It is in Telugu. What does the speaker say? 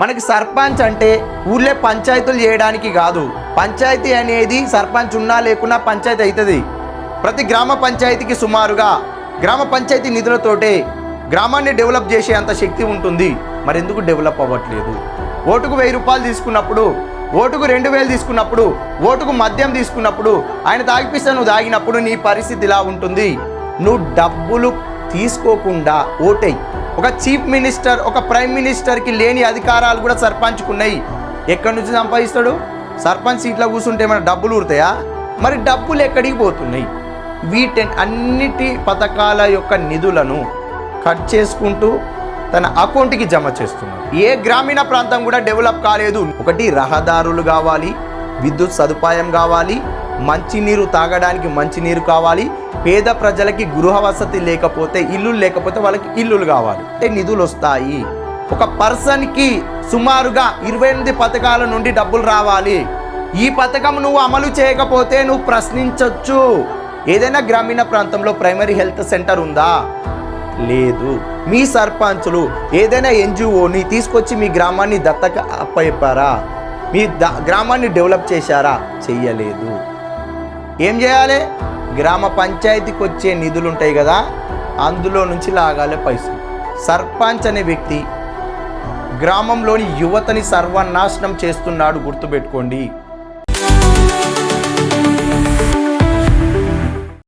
మనకి సర్పంచ్ అంటే ఊళ్ళో పంచాయతీలు చేయడానికి కాదు. పంచాయతీ అనేది సర్పంచ్ ఉన్నా లేకున్నా పంచాయతీ అవుతుంది ప్రతి గ్రామ పంచాయతీకి సుమారుగా గ్రామ పంచాయతీ నిధులతోటే గ్రామాన్ని డెవలప్ చేసే అంత శక్తి ఉంటుంది. మరెందుకు డెవలప్ అవ్వట్లేదు? ఓటుకు వెయ్యి రూపాయలు తీసుకున్నప్పుడు ఓటుకు రెండు వేలు తీసుకున్నప్పుడు ఓటుకు మద్యం తీసుకున్నప్పుడు ఆయన తాగిపిస్తే నువ్వు తాగినప్పుడు నీ పరిస్థితి ఇలా ఉంటుంది. నువ్వు డబ్బులు తీసుకోకుండా ఓటై ఒక చీఫ్ మినిస్టర్ ఒక ప్రైమ్ మినిస్టర్కి లేని అధికారాలు కూడా సర్పంచ్కి ఉన్నాయి ఎక్కడి నుంచి సంపాదిస్తాడు? సర్పంచ్ సీట్లో కూర్చుంటే ఏమైనా డబ్బులు ఊరుతాయా? మరి డబ్బులు ఎక్కడికి పోతున్నాయి? వీటి అన్నిటి పథకాల యొక్క నిధులను కట్ చేసుకుంటూ తన అకౌంట్కి జమ చేస్తున్నాడు ఏ గ్రామీణ ప్రాంతం కూడా డెవలప్ కాలేదు. ఒకటి రహదారులు కావాలి విద్యుత్ సదుపాయం కావాలి మంచినీరు తాగడానికి మంచినీరు కావాలి. పేద ప్రజలకి గృహ వసతి లేకపోతే ఇల్లులు లేకపోతే వాళ్ళకి ఇల్లులు కావాలి. అంటే నిధులు వస్తాయి. ఒక పర్సన్కి సుమారుగా ఇరవై ఎనిమిది పథకాల నుండి డబ్బులు రావాలి. ఈ పథకం నువ్వు అమలు చేయకపోతే నువ్వు ప్రశ్నించవచ్చు ఏదైనా గ్రామీణ ప్రాంతంలో ప్రైమరీ హెల్త్ సెంటర్ ఉందా? లేదు. మీ సర్పంచులు ఏదైనా ఎన్జిఓని తీసుకొచ్చి మీ గ్రామాన్ని దత్తక అప్పయ్యారా మీ ద గ్రామాన్ని డెవలప్ చేశారా? చెయ్యలేదు. ఏం చేయాలి? గ్రామ పంచాయతీకి వచ్చే నిధులు ఉంటాయి కదా అందులో నుంచి లాగాలి పైసలు. సర్పంచ్ అనే వ్యక్తి గ్రామంలోని యువతని సర్వనాశనం చేస్తున్నాడు గుర్తుపెట్టుకోండి.